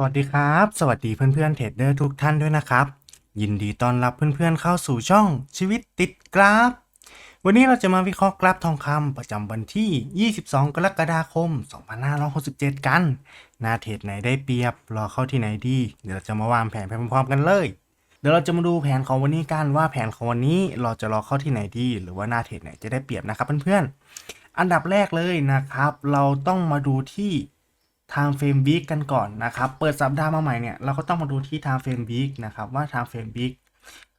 สวัสดีครับ สวัสดีเพื่อนๆเทรดเดอร์ทุกท่านด้วยนะครับ ยินดีต้อนรับเพื่อนๆเข้าสู่ช่องชีวิตติดกราฟ วันนี้เราจะมาวิเคราะห์กราฟทองคำประจำวันที่ 22 กรกฎาคม 2567 กันหน้าเทรดไหนได้เปรียบ รอเข้าที่ไหนดี เดี๋ยวเราจะมาวางแผนไปพร้อมๆกันเลย เดี๋ยวเราจะมาดูแผนของวันนี้กันว่าแผนของวันนี้เราจะรอเข้าที่ไหนดี หรือว่าหน้าเทรดไหนจะได้เปรียบนะครับเพื่อนๆอันดับแรกเลยนะครับ เราต้องมาดูที่ time frame week กันก่อนนะครับ เปิดสัปดาห์มาใหม่เนี่ย เราก็ต้องมาดูที่ time frame week นะครับ ว่า time frame week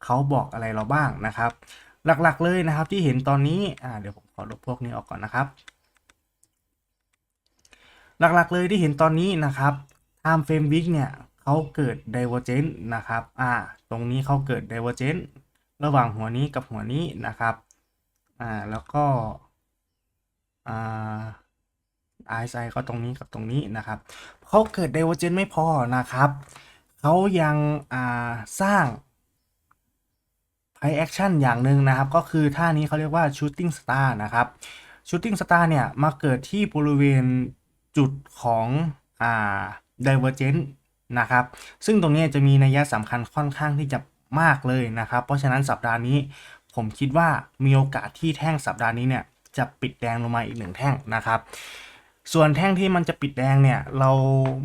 เขาบอกอะไรเราบ้างนะครับ หลักๆเลยนะครับที่เห็นตอนนี้อ่าเดี๋ยวผมขอลบพวกนี้ออกก่อนนะครับ หลักๆเลยที่เห็นตอนนี้นะครับ time frame week เนี่ยเขาเกิด divergence นะครับอ่าตรงนี้เขาเกิด divergence ระหว่างหัวนี้กับหัวนี้นะครับอ่าแล้วก็อ่า RSI ก็ตรงนี้กับตรงนี้นะครับเขาเกิด divergence ไม่พอนะครับเขายังสร้าง price action อย่างหนึ่งนะครับ ก็คือท่านี้เขาเรียกว่า shooting star นะครับ shooting star เนี่ย มาเกิดที่บริเวณจุดของอ่า divergence นะครับ ซึ่งตรงนี้จะมีนัยสำคัญค่อนข้างที่จะมากเลยนะครับ เพราะฉะนั้นสัปดาห์นี้ผมคิดว่ามีโอกาสที่แท่งสัปดาห์นี้เนี่ยจะปิดแดงลงมาอีกหนึ่งแท่งนะครับ ส่วนแท่งที่มันจะปิดแดงเนี่ย เรา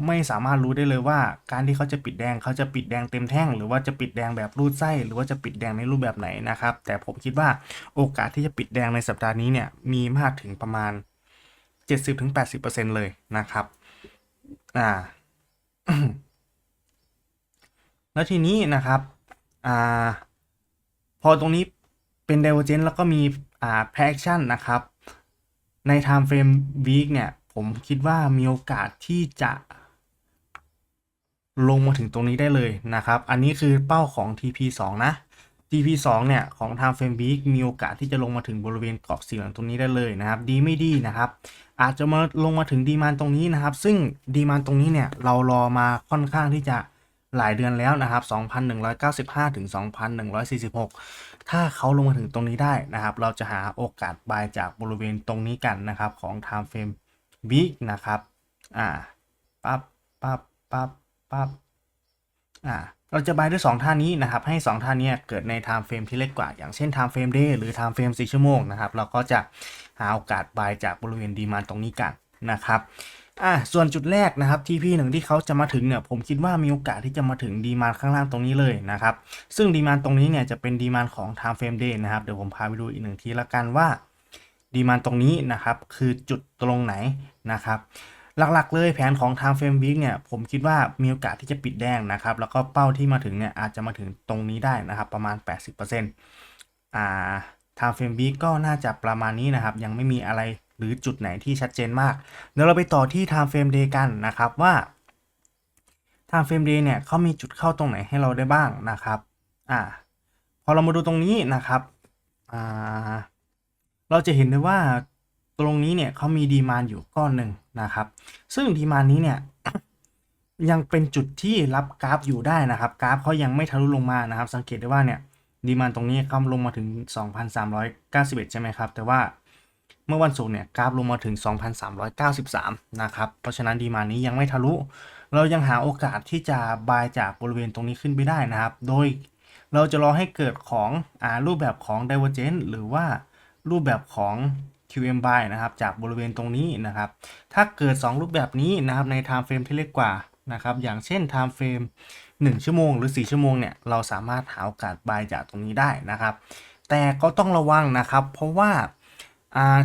ไม่สามารถรู้ได้เลยว่า การที่เขาจะปิดแดงเขาจะปิดแดงเต็มแท่ง หรือว่าจะปิดแดงแบบรูดไส้ หรือว่าจะปิดแดงในรูปแบบไหนนะครับ แต่ผมคิดว่าโอกาสที่จะปิดแดงในสัปดาห์นี้เนี่ยมีมากถึงประมาณ 70-80%เลยนะครับอ่าแล้วทีนี้นะครับอ่าพอตรงนี้เป็น divergence แล้วก็มีอ่า p action นะครับ ใน time frame week เนี่ย ผมคิดว่ามีโอกาสที่จะ ลงมาถึงตรงนี้ได้เลยนะครับ อันนี้คือเป้าของ TP 2 นะ TP 2 เนี่ยของ time frame week มีโอกาสที่จะลงมาถึงบริเวณกรอบสีเหลืองตรงนี้ได้เลยนะครับ ดีไม่ดีนะครับ อาจจะมาลงมาถึงดีมานตรงนี้นะครับ ซึ่งดีมานตรงนี้เนี่ยเรารอมาค่อนข้างที่จะหลายเดือนแล้วนะครับ 2,195 ถึง 2,146 ถ้าเขาลงมาถึงตรงนี้ได้นะครับ เราจะหาโอกาสบายจากบริเวณตรงนี้กันนะครับ ของ time frame week นะครับ อ่า ปั๊บปั๊บปั๊บปั๊บอ่า เราจะบายด้วย 2 ท่านี้นะครับ ให้ 2 ท่านี้เกิดใน time frame ที่เล็กกว่า อย่างเช่น time frame day หรือ time frame 4ชั่วโมงนะครับ เราก็จะหาโอกาสบายจากบริเวณดีมานตรงนี้กันนะครับอ่าส่วนจุดแรกนะครับ TP หนึ่งที่เขาจะมาถึงเนี่ยผมคิดว่ามีโอกาสที่จะมาถึงดีมานข้างล่างตรงนี้เลยนะครับ ซึ่งดีมานตรงนี้เนี่ยจะเป็นดีมานของ time frame day นะครับ เดี๋ยวผมพาไปดูอีกหนึ่งทีละกันว่า ดีมานตรงนี้นะครับคือจุดตรงไหนนะครับหลักๆ เลยแผนของ time frame week เนี่ยผมคิดว่ามีโอกาสที่จะปิดแดงนะครับแล้วก็เป้าที่มาถึงเนี่ยอาจจะมาถึงตรงนี้ได้นะครับประมาณ 80%อ่า time frame week ก็น่าจะประมาณนี้นะครับยังไม่มีอะไรหรือจุดไหนที่ชัดเจนมาก เดี๋ยวเราไปต่อที่ time frame day กันนะครับว่า time frame day เนี่ยเขามีจุดเข้าตรงไหนให้เราได้บ้างนะครับอ่าพอเรามาดูตรงนี้นะครับอ่า เราจะเห็นได้ว่าตรงนี้เนี่ยเขามีดีมานอยู่ก้อนหนึ่งนะครับ ซึ่งดีมานนี้เนี่ยยังเป็นจุดที่รับกราฟอยู่ได้นะครับ กราฟเขายังไม่ทะลุลงมานะครับ สังเกตได้ว่าเนี่ยดีมานตรงนี้เขาลงมาถึง 2,391 ใช่ไหมครับ แต่ว่าเมื่อวันศุกร์เนี่ยกราฟลงมาถึง 2,393 นะครับ เพราะฉะนั้นดีมานนี้ยังไม่ทะลุ เรายังหาโอกาสที่จะบายจากบริเวณตรงนี้ขึ้นไปได้นะครับ โดยเราจะรอให้เกิดของอรูปแบบของ divergence หรือว่า รูปแบบของ QM by นะครับจากบริเวณตรงนี้นะครับ ถ้าเกิด 2 รูปแบบนี้นะครับใน time frame ที่เล็กกว่านะครับอย่างเช่น time frame 1 ชั่วโมงหรือ 4 ชั่วโมงเนี่ยเราสามารถหาโอกาส buy จากตรงนี้ได้นะครับ แต่ก็ต้องระวังนะครับ เพราะว่า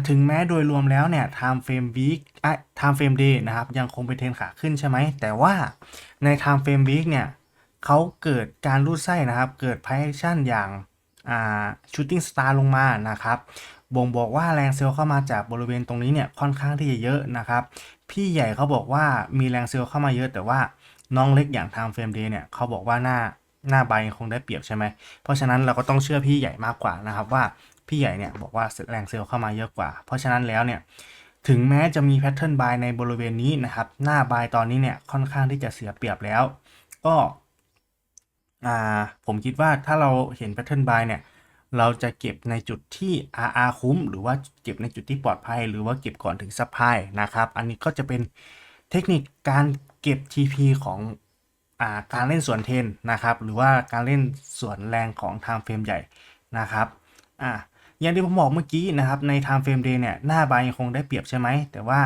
ถึงแม้โดยรวมแล้วเนี่ย time frame week อะ time frame day นะครับยังคงเป็นเทรนขาขึ้นใช่ไหม แต่ว่าใน time frame week เนี่ยเขาเกิดการรูดไส้นะครับ เกิด price action อย่าง อ่า shooting star ลงมานะครับบ่งบอกว่าแรงเซลล์เข้ามาจากบริเวณตรงนี้เนี่ยค่อนข้างที่จะเยอะนะครับ พี่ใหญ่เขาบอกว่ามีแรงเซลล์เข้ามาเยอะแต่ว่าน้องเล็กอย่าง time frame day เนี่ยเขาบอกว่าหน้าหน้าใบคงได้เปรียบใช่ไหมเพราะฉะนั้นเราก็ต้องเชื่อพี่ใหญ่มากกว่านะครับว่าพี่ใหญ่เนี่ยบอกว่าแรงเซลล์เข้ามาเยอะกว่า เพราะฉะนั้นแล้วเนี่ยถึงแม้จะมีแพทเทิร์นบายในบริเวณนี้นะครับ หน้าบายตอนนี้เนี่ยค่อนข้างที่จะเสียเปรียบแล้ว ก็ อ่าผมคิดว่าถ้าเราเห็นแพทเทิร์นบายเนี่ย เราจะเก็บในจุดที่ RR คุ้ม หรือว่าเก็บในจุดที่ปลอดภัย หรือว่าเก็บก่อนถึงซัพพลายนะครับ อันนี้ก็จะเป็นเทคนิคการเก็บ TP ของอ่าการเล่นส่วนเทนนะครับ หรือว่าการเล่นส่วนแรงของ time frame ใหญ่นะครับอ่าอย่างที่ผมบอกเมื่อกี้นะครับใน time frame day เนี่ยหน้าบายยังคงได้เปรียบใช่ไหม แต่ว่า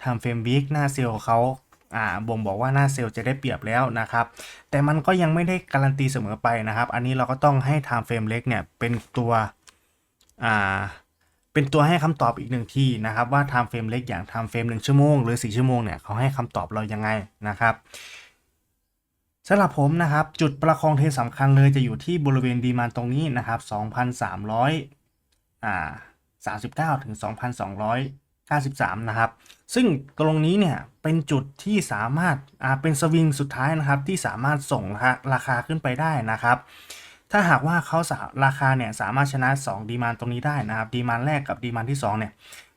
time frame week หน้าเซลล์เขา อ่าบ่งบอกว่าหน้าเซลล์จะได้เปรียบแล้วนะครับ แต่มันก็ยังไม่ได้การันตีเสมอไปนะครับ อันนี้เราก็ต้องให้ time frame เล็กเนี่ยเป็นตัวอ่าเป็นตัวให้คำตอบอีกหนึ่งที่นะครับว่า time frame เล็กอย่าง time frame 1ชั่วโมงหรือ4ชั่วโมงเนี่ยเขาให้คำตอบเรายังไงนะครับสำหรับผมนะครับจุดประคองเทรนด์สำคัญเลยจะอยู่ที่บริเวณดีมานตรงนี้นะครับ2,300อ่า39ถึง 93 นะครับ ซึ่งตรงนี้เนี่ยเป็นจุดที่สามารถเป็นสวิงสุดท้ายนะครับที่สามารถส่งราคาาคาขึ้นไปได้นะครับ ถ้าหากว่าเขาสาราคาเนี่ยสามารถชนะ 2 ดีมานตรงนี้ได้นะครับ ดีมานแรกกับดีมานที่ 2 เนี่ย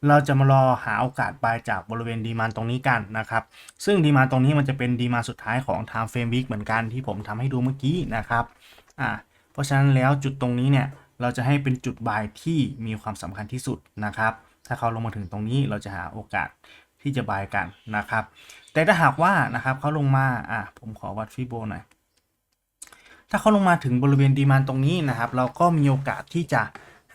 เราจะมารอหาโอกาสบายจากบริเวณดีมานตรงนี้กันนะครับ ซึ่งดีมานตรงนี้มันจะเป็นดีมานสุดท้ายของ time frame week เหมือนกันที่ผมทำให้ดูเมื่อกี้นะครับอ่าเพราะฉะนั้นแล้วจุดตรงนี้เนี่ยเราจะให้เป็นจุดบายที่มีความสำคัญที่สุดนะครับ ถ้าเขาลงมาถึงตรงนี้เราจะหาโอกาสที่จะบายกันนะครับ แต่ถ้าหากว่านะครับเขาลงมาอะผมขอวัดฟิโบหน่อยถ้าเขาลงมาถึงบริเวณดีมานตรงนี้นะครับ เราก็มีโอกาสที่จะ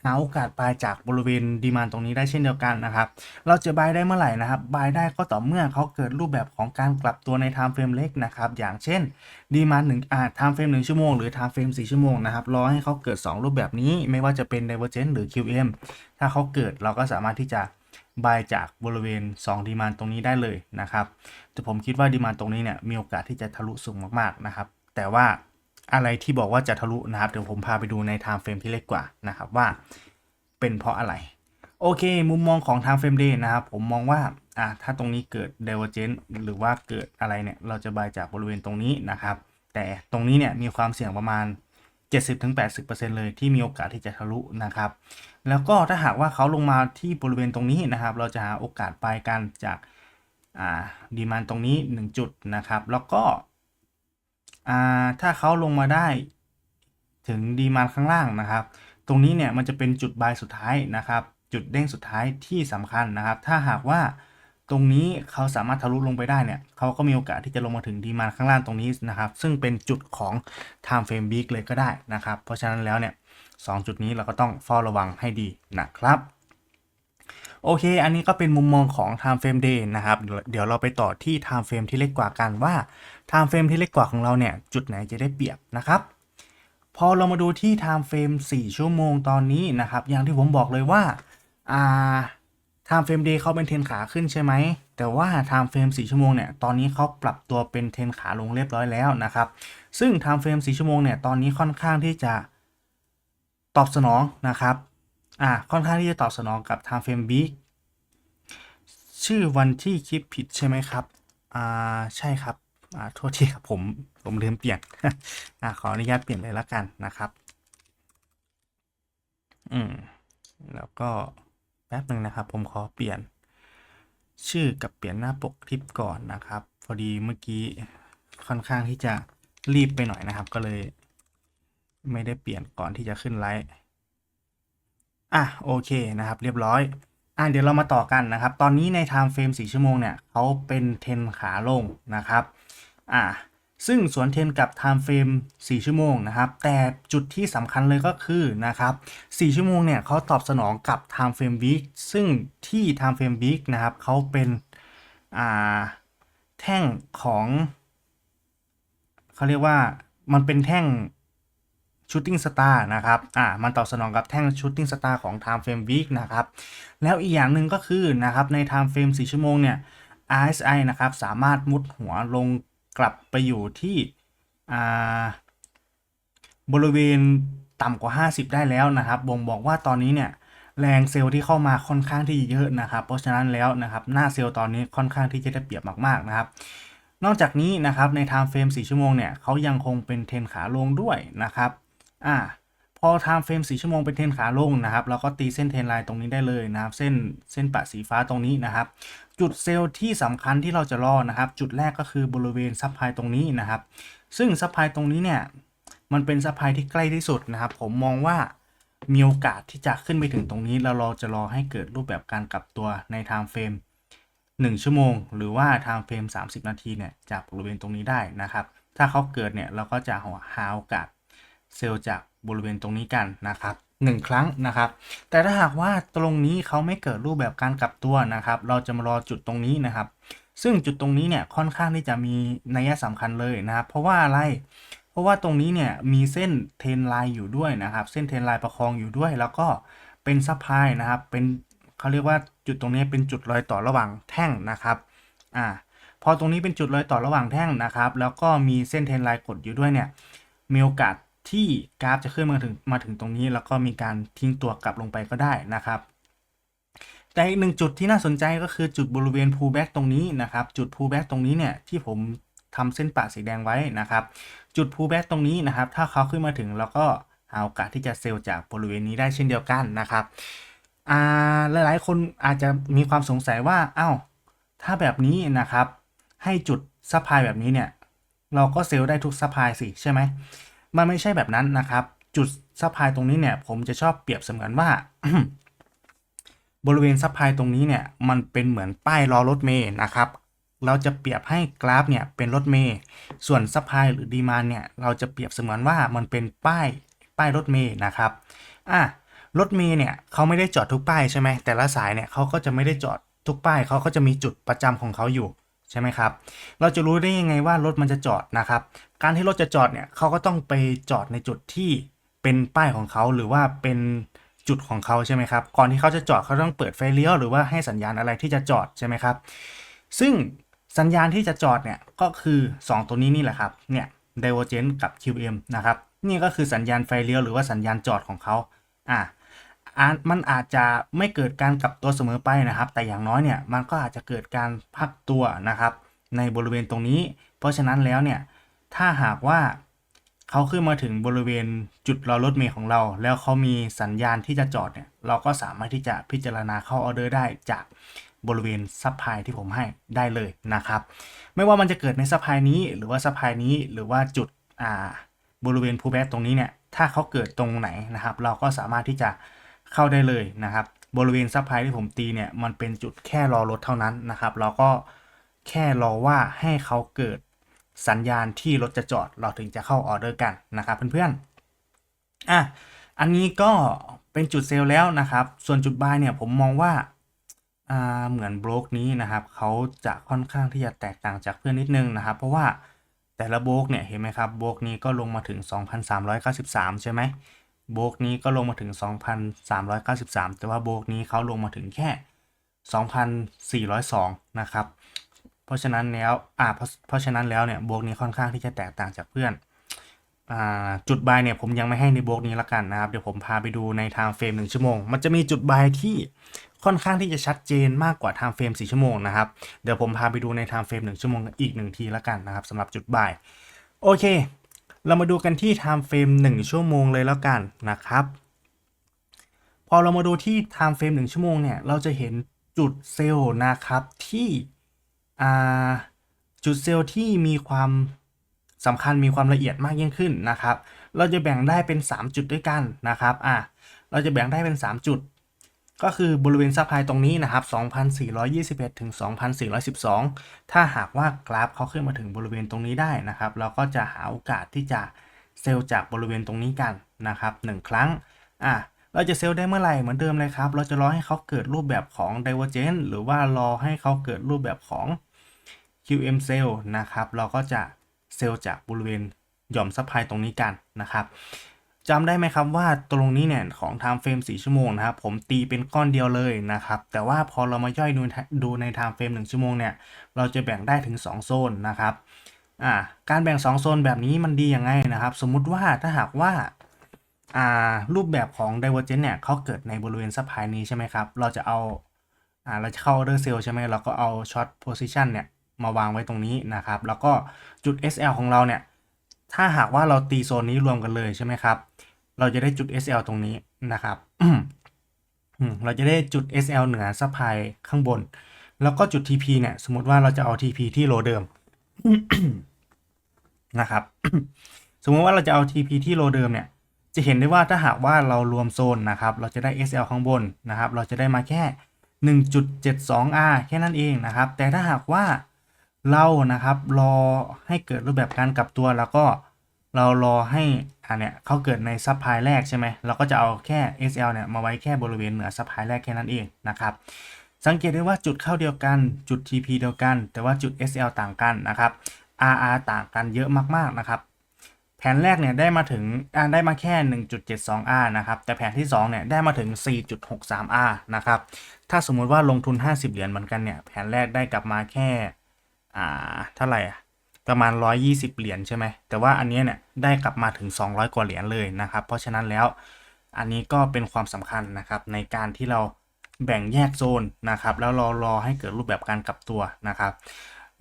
หาโอกาสบายจากบริเวณดีมานตรงนี้ได้เช่นเดียวกันนะครับ เราจะบายได้เมื่อไหร่นะครับบายได้ก็ต่อเมื่อเขาเกิดรูปแบบของการกลับตัวใน time frame เล็กนะครับ อย่างเช่นดีมานหนึ่งอ่า time frame หนึ่งชั่วโมงหรือ time frame 4ชั่วโมงนะครับ รอให้เขาเกิด 2 รูปแบบนี้ไม่ว่าจะเป็น divergence หรือ QM ถ้าเขาเกิดเราก็สามารถที่จะบายจากบริเวณ 2 ดีมานตรงนี้ได้เลยนะครับ แต่ผมคิดว่าดีมานตรงนี้เนี่ยมีโอกาสที่จะทะลุสูงมากๆนะครับ แต่ว่า อะไรที่บอกว่าจะทะลุนะครับ เดี๋ยวผมพาไปดูใน time frame ที่เล็กกว่านะครับว่าเป็นเพราะอะไร โอเค มุมมองของ time frame day นะครับผมมองว่าอะถ้าตรงนี้เกิด divergence หรือว่าเกิดอะไรเนี่ย เราจะบายจากบริเวณตรงนี้นะครับ แต่ตรงนี้เนี่ยมีความเสี่ยงประมาณ 70-80%เลยที่มีโอกาสที่จะทะลุนะครับ แล้วก็ถ้าหากว่าเขาลงมาที่บริเวณตรงนี้นะครับ เราจะหาโอกาสบายกันจากดีมานตรงนี้ 1 จุดนะครับ แล้วก็ อ่าถ้าเขาลงมาได้ถึงดีมานข้างล่างนะครับ ตรงนี้เนี่ยมันจะเป็นจุดบายสุดท้ายนะครับ จุดเด้งสุดท้ายที่สำคัญนะครับ ถ้าหากว่าตรงนี้เขาสามารถทะลุลงไปได้เนี่ยเขาก็มีโอกาสที่จะลงมาถึงดีมานข้างล่างตรงนี้นะครับ ซึ่งเป็นจุดของ time frame week เลยก็ได้นะครับ เพราะฉะนั้นแล้วเนี่ยสองจุดนี้เราก็ต้องเฝ้าระวังให้ดีนะครับ โอเค อันนี้ก็เป็นมุมมองของ time frame day นะครับ เดี๋ยวเราไปต่อที่ time frame ที่เล็กกว่ากันว่า time frame ที่เล็กกว่าของเราเนี่ย จุดไหนจะได้เปรียบนะครับ พอเรามาดูที่ time frame 4 ชั่วโมงตอนนี้นะครับ อย่างที่ผมบอกเลยว่าอ่า time frame day เขาเป็นเทรนขาขึ้นใช่ไหม แต่ว่า time frame 4 ชั่วโมงเนี่ย ตอนนี้เขาปรับตัวเป็นเทรนขาลงเรียบร้อยแล้วนะครับ ซึ่ง time frame 4 ชั่วโมงเนี่ย ตอนนี้ค่อนข้างที่จะตอบสนองนะครับ อ่าค่อนข้างที่จะตอบสนองกับ time frame week ชื่อวันที่คลิปผิดใช่ไหมครับอ่าใช่ครับอ่าโทษทีครับผมผมลืมเปลี่ยนอ่าขออนุญาตเปลี่ยนเลยละกันนะครับ อืมแล้วก็แป๊บหนึ่งนะครับ ผมขอเปลี่ยน ชื่อกับเปลี่ยนหน้าปกคลิปก่อนนะครับ พอดีเมื่อกี้ค่อนข้างที่จะรีบไปหน่อยนะครับ ก็เลย ไม่ได้เปลี่ยนก่อนที่จะขึ้นไลฟ์ อะโอเคนะครับเรียบร้อยอะเดี๋ยวเรามาต่อกันนะครับ ตอนนี้ใน time frame 4ชั่วโมงเนี่ยเขาเป็นเทนขาลงนะครับอะซึ่งสวนเทนกับ time frame 4 ชั่วโมงนะครับ แต่จุดที่สำคัญเลยก็คือนะครับ 4 ชั่วโมงเนี่ยเขาตอบสนองกับ time frame week ซึ่งที่ time frame week นะครับเขาเป็นอ่าแท่งของ เขาเรียกว่ามันเป็นแท่ง shooting star นะครับอ่ามันตอบสนองกับแท่ง shooting star ของ time frame week นะครับแล้วอีกอย่างหนึ่งก็คือนะครับใน time frame 4ชั่วโมงเนี่ย RSI นะครับสามารถมุดหัวลงกลับไปอยู่ที่อ่าบริเวณต่ำกว่า 50 ได้แล้วนะครับ บ่งบอกว่าตอนนี้เนี่ยแรงเซลล์ที่เข้ามาค่อนข้างที่เยอะนะครับ เพราะฉะนั้นแล้วนะครับหน้าเซลล์ตอนนี้ค่อนข้างที่จะได้เปรียบมากๆนะครับ นอกจากนี้นะครับใน time frame 4ชั่วโมงเนี่ยเขายังคงเป็นเทรนขาลงด้วยนะครับ อ่าพอ time frame 4ชั่วโมงเป็นเทนขาลงนะครับเราก็ตีเส้นเทนไลน์ตรงนี้ได้เลยนะครับเส้นเส้นปะสีฟ้าตรงนี้นะครับ จุดเซลล์ที่สำคัญที่เราจะรอนะครับ จุดแรกก็คือบริเวณซับไพตรงนี้นะครับ ซึ่งซับไพตรงนี้เนี่ยมันเป็นซับไพที่ใกล้ที่สุดนะครับ ผมมองว่ามีโอกาสที่จะขึ้นไปถึงตรงนี้แล้วเราจะรอให้เกิดรูปแบบการกลับตัวใน time frame 1ชั่วโมง หรือว่า time frame 30 นาทีเนี่ยจากบริเวณตรงนี้ได้นะครับ ถ้าเขาเกิดเนี่ยเราก็จะหาโอกาส เซลล์จากบริเวณตรงนี้กันนะครับหนึ่งครั้งนะครับ แต่ถ้าหากว่าตรงนี้เขาไม่เกิดรูปแบบการกลับตัวนะครับ เราจะมารอจุดตรงนี้นะครับ ซึ่งจุดตรงนี้เนี่ยค่อนข้างที่จะมีนัยสำคัญเลยนะครับ เพราะว่าอะไร เพราะว่าตรงนี้เนี่ยมีเส้นเทนไลน์อยู่ด้วยนะครับ เส้นเทนไลน์ประคองอยู่ด้วย แล้วก็เป็นซัพพลายนะครับ เป็นเขาเรียกว่าจุดตรงนี้เป็นจุดรอยต่อระหว่างแท่งนะครับ อ่า พอตรงนี้เป็นจุดรอยต่อระหว่างแท่งนะครับ แล้วก็มีเส้นเทนไลน์กดอยู่ด้วยเนี่ย มีโอกาส ที่กราฟจะขึ้นมาถึงมาถึงตรงนี้ แล้วก็มีการทิ้งตัวกลับลงไปก็ได้นะครับ แต่อีกหนึ่งจุดที่น่าสนใจก็คือจุดบริเวณ pullback ตรงนี้นะครับ จุด pullback ตรงนี้เนี่ยที่ผมทำเส้นปะสีแดงไว้นะครับ จุด pullback ตรงนี้นะครับ ถ้าเขาขึ้นมาถึงเราก็หาโอกาสที่จะเซลล์จากบริเวณนี้ได้เช่นเดียวกันนะครับอ่าหลายๆ คนอาจจะมีความสงสัยว่าอ้าวถ้าแบบนี้นะครับ ให้จุดซัพพลายแบบนี้เนี่ย เราก็เซลล์ได้ทุกซัพพลายสิใช่ไหม มันไม่ใช่แบบนั้นนะครับ จุดซัพพลายตรงนี้เนี่ย ผมจะชอบเปรียบเสมือนว่า บริเวณซัพพลายตรงนี้เนี่ย มันเป็นเหมือนป้ายรอรถเมย์นะครับ เราจะเปรียบให้กราฟเนี่ยเป็นรถเมย์ส่วนซัพพลายหรือดีมานเนี่ยเราจะเปรียบเสมือนว่ามันเป็นป้ายป้ายรถเมย์นะครับอะรถเมย์เนี่ยเขาไม่ได้จอดทุกป้ายใช่ไหมแต่ละสายเนี่ยเขาก็จะไม่ได้จอดทุกป้ายเขาก็จะมีจุดประจำของเขาอยู่ ใช่ไหมครับ เราจะรู้ได้ยังไงว่ารถมันจะจอดนะครับ การที่รถจะจอดเนี่ยเขาก็ต้องไปจอดในจุดที่เป็นป้ายของเขาหรือว่าเป็นจุดของเขาใช่ไหมครับ ก่อนที่เขาจะจอดเขาต้องเปิดไฟเลี้ยวหรือว่าให้สัญญาณอะไรที่จะจอดใช่ไหมครับ ซึ่งสัญญาณที่จะจอดเนี่ยก็คือ 2 ตัวนี้นี่แหละครับเนี่ย divergent กับ QM นะครับนี่ก็คือสัญญาณไฟเลี้ยวหรือว่าสัญญาณจอดของเขาอะอา มันอาจจะไม่เกิดการกลับตัวเสมอไปนะครับ แต่อย่างน้อยเนี่ยมันก็อาจจะเกิดการพักตัวนะครับ ในบริเวณตรงนี้ เพราะฉะนั้นแล้วเนี่ยถ้าหากว่าเขาขึ้นมาถึงบริเวณจุดรอรถเมล์ของเรา แล้วเขามีสัญญาณที่จะจอดเนี่ยเราก็สามารถที่จะพิจารณาเข้าออเดอร์ได้จากบริเวณซัพพลายที่ผมให้ได้เลยนะครับ ไม่ว่ามันจะเกิดในซัพพลายนี้หรือว่าซัพพลายนี้หรือว่าจุดอ่าบริเวณพูแบ็ตรงนี้เนี่ยถ้าเขาเกิดตรงไหนนะครับ เราก็สามารถที่จะ เข้าได้เลยนะครับ บริเวณซัพพลายที่ผมตีเนี่ยมันเป็นจุดแค่รอรถเท่านั้นนะครับ เราก็แค่รอว่าให้เขาเกิดสัญญาณที่รถจะจอดเราถึงจะเข้าออเดอร์กันนะครับเพื่อนๆอะอันนี้ก็เป็นจุดเซลล์แล้วนะครับ ส่วนจุดบายเนี่ยผมมองว่าเหมือนบล็อกนี้นะครับเขาจะค่อนข้างที่จะแตกต่างจากเพื่อนนิดนึงนะครับ เพราะว่าแต่ละโบล็อกเนี่ยเห็นไหมครับโบล็อกนี้ก็ลงมาถึง 2,393 ใช่ไหม โบกนี้ก็ลงมาถึง 2,393 แต่ว่าโบกนี้เขาลงมาถึงแค่ 2,402 นะครับ เพราะฉะนั้นแล้วอ่าเพราะเพราะฉะนั้นแล้วเนี่ยโบกนี้ค่อนข้างที่จะแตกต่างจากเพื่อนอ่าจุดบายเนี่ยผมยังไม่ให้ในโบกนี้ละกันนะครับ เดี๋ยวผมพาไปดูในไทม์เฟรม1ชั่วโมง มันจะมีจุดบายที่ค่อนข้างที่จะชัดเจนมากกว่าไทม์เฟรม4ชั่วโมงนะครับ เดี๋ยวผมพาไปดูในไทม์เฟรม1ชั่วโมงอีกหนึ่งทีละกันนะครับสำหรับจุดบาย โอเค เรามาดูกันที่ time frame 1 ชั่วโมงเลยแล้วกันนะครับ พอเรามาดูที่ time frame 1 ชั่วโมงเนี่ย เราจะเห็นจุดเซลล์นะครับที่จุดเซลล์ที่มีความสำคัญมีความละเอียดมากยิ่งขึ้นนะครับ เราจะแบ่งได้เป็น 3 จุดด้วยกันนะครับอะเราจะแบ่งได้เป็น 3 จุด ก็คือบริเวณซัพพลายตรงนี้นะครับ 2,421 ถึง 2,412 ถ้าหากว่ากราฟเขาขึ้นมาถึงบริเวณตรงนี้ได้นะครับ เราก็จะหาโอกาสที่จะเซลล์จากบริเวณตรงนี้กันนะครับ1ครั้ง อะ เราจะเซลล์ได้เมื่อไหร่เหมือนเดิมเลยครับ เราจะรอให้เขาเกิดรูปแบบของ divergent หรือว่ารอให้เขาเกิดรูปแบบของ QM cell นะครับ เราก็จะเซลล์จากบริเวณหย่อมซัพพลายตรงนี้กันนะครับ จำได้ไหมครับว่าตรงนี้เนี่ยของ time frame 4ชั่วโมงนะครับผมตีเป็นก้อนเดียวเลยนะครับแต่ว่าพอเรามาย่อยดูดูใน time frame 1ชั่วโมงเนี่ยเราจะแบ่งได้ถึง 2 โซนนะครับอ่าการแบ่ง 2 โซนแบบนี้มันดียังไงนะครับ สมมุติว่าถ้าหากว่าอ่ารูปแบบของ divergent เนี่ยเขาเกิดในบริเวณซัพพลายนี้ใช่ไหมครับเราจะเอาอ่าเราจะเข้า order sell ใช่ไหมเราก็เอา short position เนี่ยมาวางไว้ตรงนี้นะครับแล้วก็จุด SL ของเราเนี่ย ถ้าหากว่าเราตีโซนนี้รวมกันเลยใช่ไหมครับ เราจะได้จุด SL ตรงนี้นะครับ เราจะได้จุด SL เหนือซัพพลายข้างบน แล้วก็จุด TP เนี่ย สมมติว่าเราจะเอา TP ที่โลเดิมนะครับ สมมติว่าเราจะเอา TP ที่โลเดิมเนี่ย จะเห็นได้ว่าถ้าหากว่าเรารวมโซนนะครับ เราจะได้ SL ข้างบนนะครับ เราจะได้มาแค่ 1.72R แค่นั้นเองนะครับ แต่ถ้าหากว่า เรานะครับ รอให้เกิดรูปแบบการกลับตัวแล้วก็เรารอให้อันเนี้ยเขาเกิดในซับไพลายแรกใช่ไหมเราก็จะเอาแค่ SL เนี่ยมาไว้แค่บริเวณเหนือซับไพลายแรกแค่นั้นเองนะครับสังเกตได้ว่าจุดเข้าเดียวกันจุด TP เดียวกัน แต่ว่าจุด SL ต่างกันนะครับ RR ต่างกันเยอะมากๆนะครับ แผนแรกเนี่ยได้มาถึงได้มาแค่ 1.72R นะครับ แต่แผนที่2เนี่ยได้มาถึง 4.63R นะครับ ถ้าสมมุติว่าลงทุน 50 เหรียญเหมือนกันเนี่ย แผนแรกได้กลับมาแค่ อ่าเท่าไหร่อะประมาณ 120 เหรียญใช่ไหมแต่ว่าอันนี้เนี่ยได้กลับมาถึง 200 กว่าเหรียญเลยนะครับ เพราะฉะนั้นแล้วอันนี้ก็เป็นความสำคัญนะครับในการที่เราแบ่งแยกโซนนะครับแล้วรอรอให้เกิดรูปแบบการกลับตัวนะครับ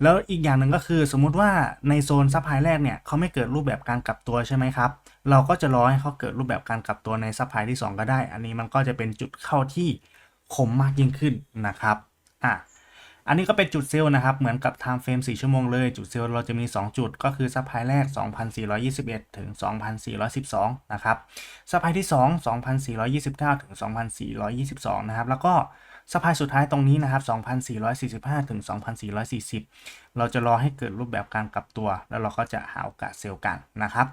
แล้วอีกอย่างหนึ่งก็คือสมมุติว่าในโซนซัพพลายแรกเนี่ยเขาไม่เกิดรูปแบบการกลับตัวใช่ไหมครับ เราก็จะรอให้เขาเกิดรูปแบบการกลับตัวในซัพพลายที่ 2 ก็ได้ อันนี้มันก็จะเป็นจุดเข้าที่คมมากยิ่งขึ้นนะครับอะ อันนี้ก็เป็นจุดเซลล์นะครับ เหมือนกับ time frame 4 ชั่วโมงเลย จุดเซลล์เราจะมี 2 จุด ก็คือซัพพลายแรก 2,421 ถึง 2,412 นะครับ ซัพพลายที่ 2 2,429 ถึง 2,422 นะครับ แล้วก็ซัพพลายสุดท้ายตรงนี้นะครับ 2,445 ถึง 2,440 เราจะรอให้เกิดรูปแบบการกลับตัว แล้วเราก็จะหาโอกาสเซลล์กันนะครับ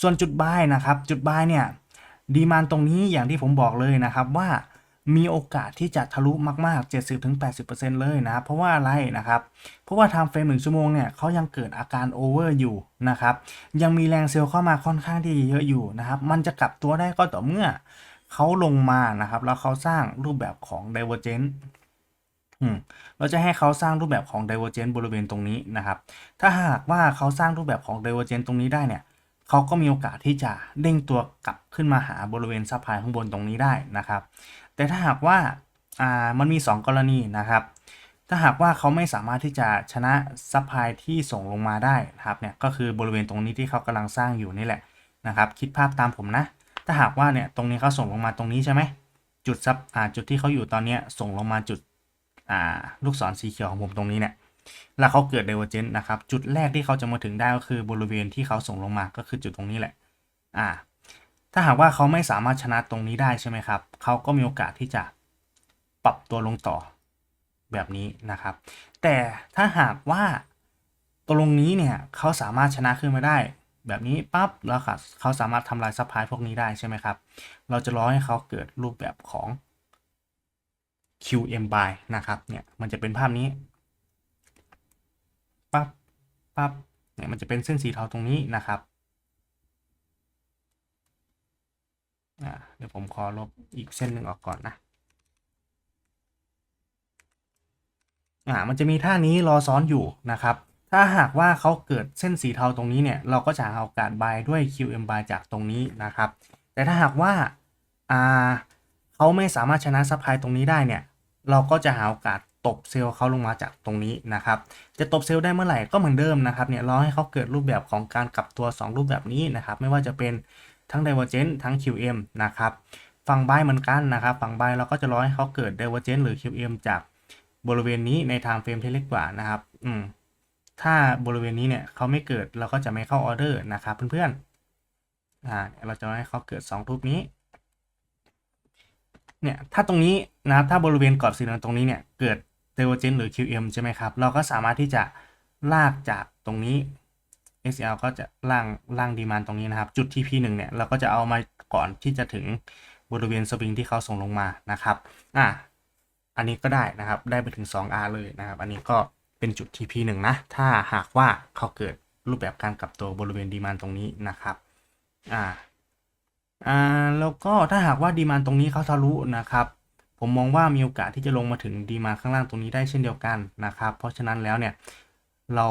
ส่วนจุดบายนะครับ จุดบายเนี่ย ดีมานตรงนี้อย่างที่ผมบอกเลยนะครับว่า มีโอกาสที่จะทะลุมาก ๆ 70-80%เลยนะครับเพราะว่าอะไรนะครับ เพราะว่าทม์เฟรมหนึ่งชั่วโมงเนี่ยเขายังเกิดอาการโอเวอร์อยู่นะครับ ยังมีแรงเซลล์เข้ามาค่อนข้างที่เยอะอยู่นะครับ มันจะกลับตัวได้ก็ต่อเมื่อเขาลงมานะครับ แล้วเขาสร้างรูปแบบของ Divergent อืมเราจะให้เขาสร้างรูปแบบของ Divergent บริเวณตรงนี้นะครับ ถ้าหากว่าเขาสร้างรูปแบบของ Divergent ตรงนี้ได้เนี่ยเขาก็มีโอกาสที่จะเด้งตัวกลับขึ้นมาหาบริเวณซัพพลายข้างบนตรงนี้ได้นะครับ แต่ถ้าหากว่าามันมี 2 กรณีนะครับ ถ้าหากว่าเขาไม่สามารถที่จะชนะซัพพลายที่ส่งลงมาได้นะครับเนี่ยก็คือบริเวณตรงนี้ที่เขากำลังสร้างอยู่นี่แหละนะครับ คิดภาพตามผมนะ ถ้าหากว่าเนี่ยตรงนี้เขาส่งลงมาตรงนี้ใช่ไหมจุดซับจุดที่เขาอยู่ตอนนี้ส่งลงมาจุดลูกศรสีเขียวของผมตรงนี้เนี่ยแล้วเขาเกิด divergent นะครับ จุดแรกที่เขาจะมาถึงได้ก็คือบริเวณที่เขาส่งลงมาก็คือจุดตรงนี้แหละ อ่า ถ้าหากว่าเขาไม่สามารถชนะตรงนี้ได้ใช่ไหมครับ เขาก็มีโอกาสที่จะปรับตัวลงต่อแบบนี้นะครับ แต่ถ้าหากว่าตรงนี้เนี่ยเขาสามารถชนะขึ้นมาได้ แบบนี้ปั๊บแล้วครับเขาสามารถทำลายซัพพลายพวกนี้ได้ใช่ไหมครับ เราจะรอให้เขาเกิดรูปแบบของ QM buy นะครับเนี่ยมันจะเป็นภาพนี้ปั๊บปั๊บเนี่ยมันจะเป็นเส้นสีเทาตรงนี้นะครับ อ่าเดี๋ยวผมขอลบอีกเส้นหนึ่งออกก่อนนะอ่ามันจะมีท่านี้รอซ้อนอยู่นะครับ ถ้าหากว่าเขาเกิดเส้นสีเทาตรงนี้เนี่ย เราก็จะหาโอกาส buy ด้วย QM buy จากตรงนี้นะครับ แต่ถ้าหากว่าอ่าเขาไม่สามารถชนะซัพพลายตรงนี้ได้เนี่ย เราก็จะหาโอกาสตบเซลล์เขาลงมาจากตรงนี้นะครับ จะตบเซลล์ได้เมื่อไหร่ก็เหมือนเดิมนะครับเนี่ยรอให้เขาเกิดรูปแบบของการกลับตัว 2 รูปแบบนี้นะครับ ไม่ว่าจะเป็น ทั้ง Divergent ทั้ง QM นะครับฝั่ง buy เหมือนกันนะครับฝั่ง buy เราก็จะรอให้เขาเกิด Divergent หรือ QM จากบริเวณนี้ใน time frame ที่เล็กกว่านะครับอืมถ้าบริเวณนี้เนี่ยเขาไม่เกิดเราก็จะไม่เข้าออเดอร์นะครับเพื่อนๆอ่าเราจะให้เขาเกิด 2 รูปนี้เนี่ยถ้าตรงนี้นะถ้าบริเวณกรอบสีเหลืองตรงนี้เนี่ยเกิด Divergent หรือ QM ใช่ไหมครับ เราก็สามารถที่จะลากจากตรงนี้ SL ก็จะล่างล่างดีมานตรงนี้นะครับ จุด TP 1 เนี่ยเราก็จะเอามาก่อนที่จะถึงบริเวณสวิงที่เขาส่งลงมานะครับอะอันนี้ก็ได้นะครับ ได้ไปถึง 2R เลยนะครับ อันนี้ก็เป็นจุด TP 1 นะ ถ้าหากว่าเขาเกิดรูปแบบการกลับตัวบริเวณดีมานตรงนี้นะครับอ่าอ่าแล้วก็ถ้าหากว่าดีมานตรงนี้เขาทะลุนะครับผมมองว่ามีโอกาสที่จะลงมาถึงดีมานข้างล่างตรงนี้ได้เช่นเดียวกันนะครับ เพราะฉะนั้นแล้วเนี่ย เรา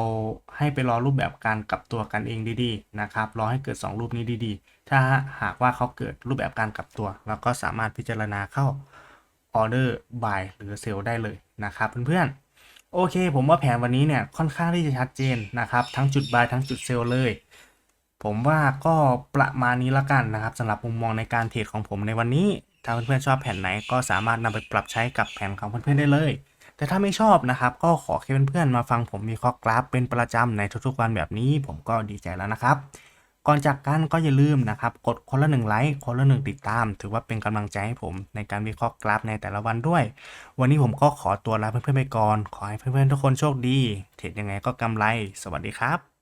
ให้ไปรอรูปแบบการกลับตัวกันเองดีๆนะครับ รอให้เกิด 2 รูปนี้ดีๆ ถ้าหากว่าเขาเกิดรูปแบบการกลับตัว เราก็สามารถพิจารณาเข้าออเดอร์บายหรือเซลได้เลยนะครับเพื่อนๆ โอเค ผมว่าแผนวันนี้เนี่ยค่อนข้างที่จะชัดเจนนะครับ ทั้งจุดบายทั้งจุดเซลเลย ผมว่าก็ประมาณนี้ละกันนะครับสำหรับมุมมองในการเทรดของผมในวันนี้ ถ้าเพื่อนๆชอบแผนไหนก็สามารถนำไปปรับใช้กับแผนของเพื่อนๆได้เลย แต่ถ้าไม่ชอบนะครับ ก็ขอแค่เพื่อนๆมาฟังผมมีข้อกราฟเป็นประจำในทุกๆวันแบบนี้ ผมก็ดีใจแล้วนะครับ ก่อนจากกันก็อย่าลืมนะครับ กดคนละหนึ่งไลค์คนละหนึ่งติดตาม ถือว่าเป็นกำลังใจให้ผมในการวิเคราะห์กราฟในแต่ละวันด้วย วันนี้ผมก็ขอตัวลาเพื่อนๆไปก่อน ขอให้เพื่อนๆทุกคนโชคดี เทรดยังไงก็กำไร สวัสดีครับ